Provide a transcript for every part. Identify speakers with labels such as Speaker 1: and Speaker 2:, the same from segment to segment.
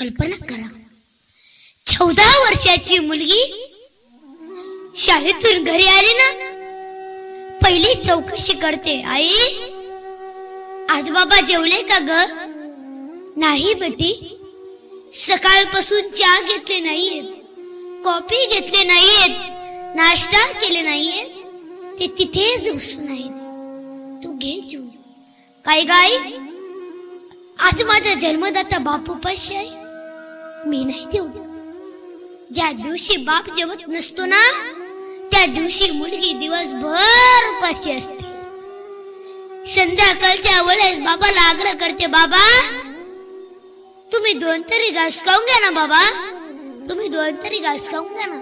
Speaker 1: कल्पना करा. चौदा वर्षाची मुलगी शाळेतून घरी आली ना? पहिली चौकशी करते आई. आज बाबा जेवले का ग? नाही बेटी. सकाळपासून चहा घेतले नाहीयेत. कॉफी घेतले नाहीयेत. नाश्ता केले नाहीयेत. ते तिथेच बसून आहेत. तू घे काय गाय आज माझा जन्मदाता बापू पाशी आहे. मी नाही तेवढं ज्या दिवशी बाप जेवत नसतो ना त्या दिवशी मुलगी दिवसभर उपाशी असते. संध्याकाळच्या वेळेस बाबाला आग्रह करते बाबा तुम्ही दोन तरी घास खाऊन घ्या ना बाबा. तुम्ही दोन तरी घास खाऊन घ्या ना.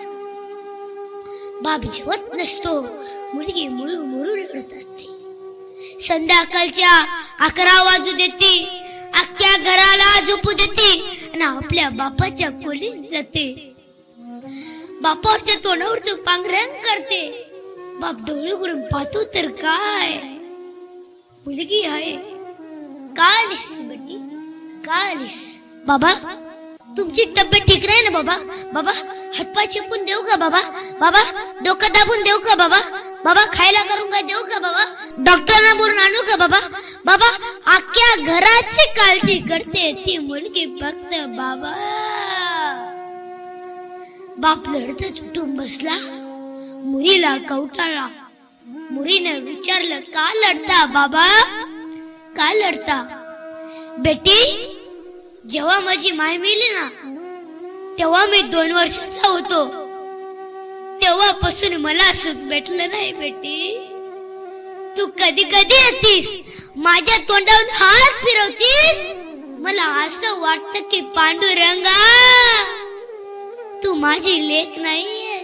Speaker 1: बाप जेवत नसतो मुलगी मुळू मुळू लढत असते. संध्याकाळच्या अकरा वाजू देते आपल्या बापाच्या खोलीत जाते. बापावरच्या तोंडावरच पांघरण करते. बाप डोळे उघडून पाहतो तर काय? मुलगी आहे. काळीस बेटी का बाबा तुमची तब्येत ठीक नाही ना बाबा? बाबा हातपाय चेपून देऊ का बाबा? बाबा डोकं दाबून देऊ का बाबा? बाबा खायला करून काय देऊ का बाबा? डॉक्टरांना बोलून आणू का बाबा? बाबा अख्ख्या घराची काळजी करते. ती मुलगी फक्त बाबा. बाप तुटून बसला. मुलीला कवटाळा मुलीने विचारलं का लढता बाबा? का लढता? बेटी जेव्हा माझी माय मेली ना तेव्हा मी दोन वर्षाचा होतो. तेव्हापासून मला सुख भेटलं नाही बेटी. तू कधी कधी येतीस? माझ्या तोंड हात फिरवतीस मला असं वाटत की पांडुरंगा तू माझी लेख नाहीये.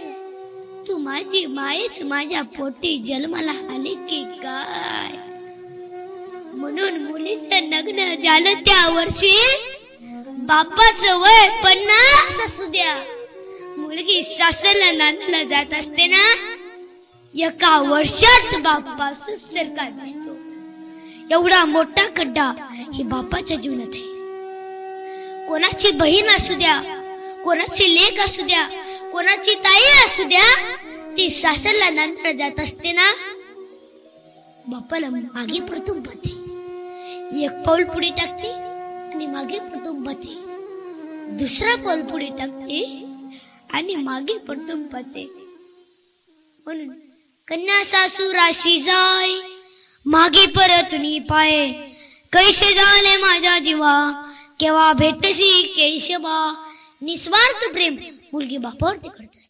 Speaker 1: तू माझी मायच माझ्या पोटी जन्माला आली की काय? म्हणून मुलीचं लग्न झालं त्या वर्षी. बापाच वय पन्नास असू द्या. मुलगी सासरला नांदला जात असते ना? एका वर्षात बापाच सरकार दिसतो. एवढा मोठा खड्डा हे बापाच्या जीवनात आहे. कोणाची बहीण असू द्या कोणाची लेख असू द्या कोणाची ताई असू द्या ती सासरला नंतर जात असते ना? बापाला मागे पडतून पाहते एक पाऊल पुढे टाकते आणि मागे पडतून दुसरा पाऊल पुढे टाकते आणि मागे पडतून म्हणून कन्या सासू राशी जाय मागे परत नी पाय. कैसे झाले माझ्या जीवा? केव्हा भेटशी केशवा? निस्वार्थ प्रेम. मुलगी बापावरती करत.